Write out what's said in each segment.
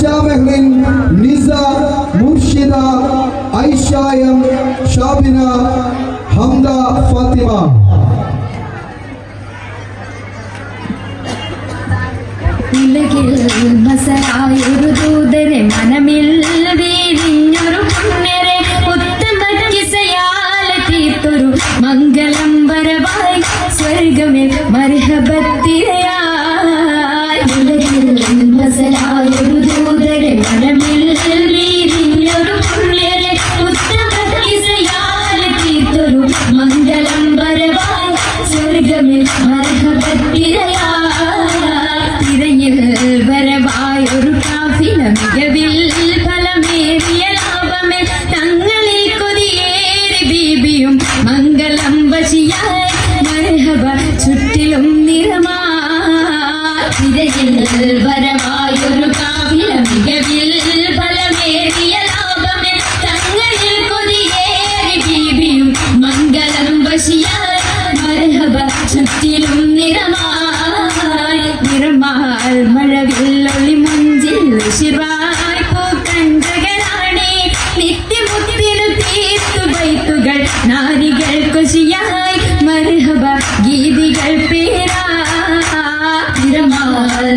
Şamehvin, Niza, Murşida, Ayşayem, Şabina, Hamda, Fatima. Gülle gelir നൽവരവായൊരു കാഫില മികവിൽ ഫലമേറിയ ലാഭമേ. തങ്ങളിൽ കൊതിയേറി ബീബിയും മംഗളം വശിയായ മരഹബ ചുറ്റിലും നിറമാ. തിരയിൽ மகால் மழவில் ஒளி மஞ்சில் சிவாய் பூக்கண்டகராணி நித்தி முத்திரு தீர்த்து வைத்துகள் நாரிகள் குஷியாய் மருகப கீதிகள் பேரா.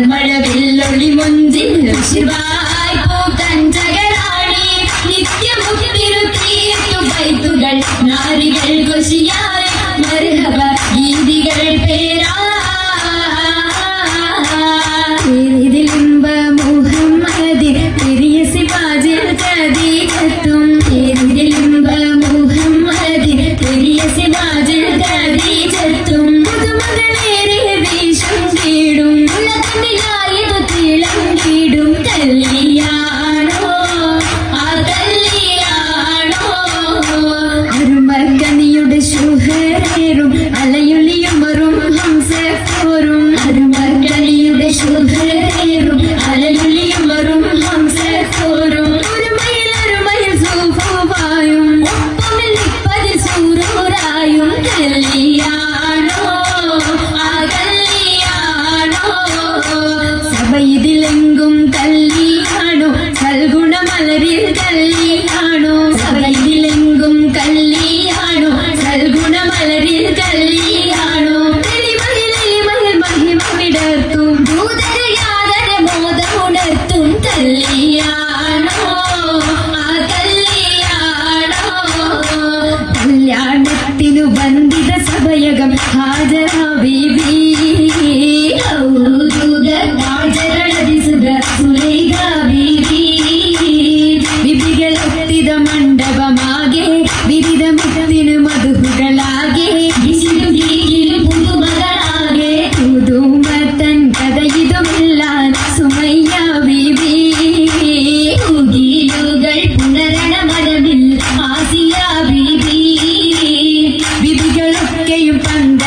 மழவில் ஒளி மொஞ்சில் சிவாய். கல்யாணம் சபையிலெங்கும் கல்யாணம் சல்குண மலரில் கல்யாணம் மகிழ்விடர்த்தும் பூதர யாதர மோத உணர்த்தும் கல்யாணம் கல்யாணம் கல்யாணத்தினு வந்தித சபையகம் ஹாஜரா பீபீ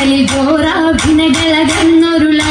ಗಾಳಿ ಜೋರ ಭಿನಗೆಳಗನ್ನೊರುಳ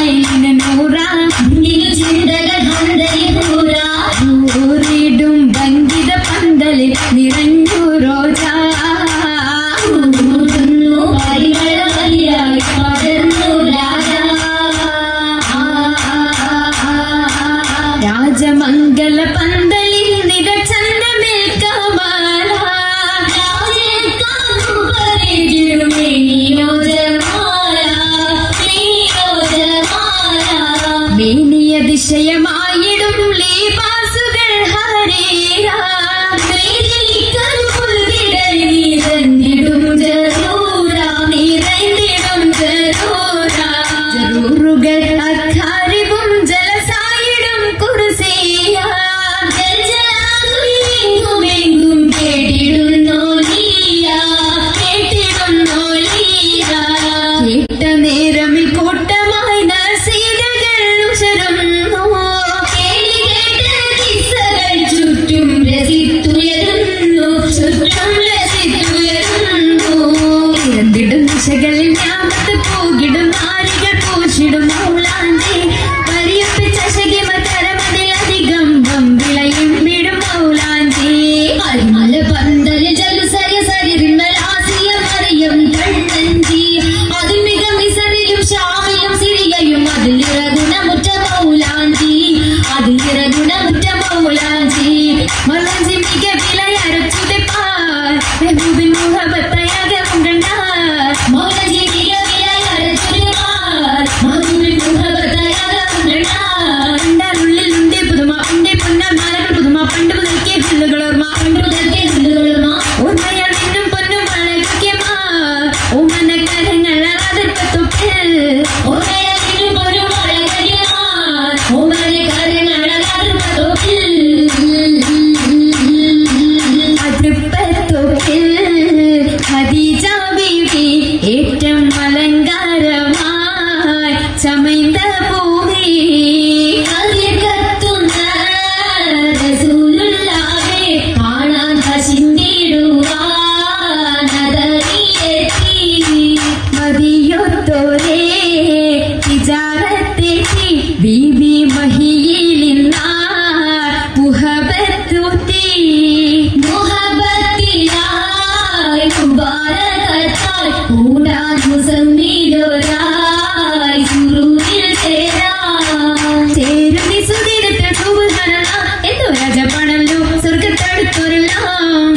தடுத்துருலாம்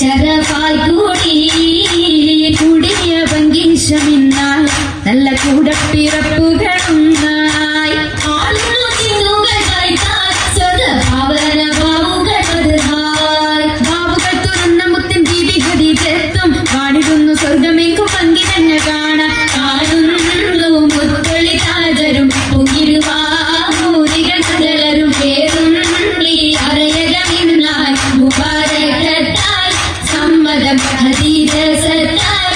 அச்சரபால் கூடி भक्ति रसता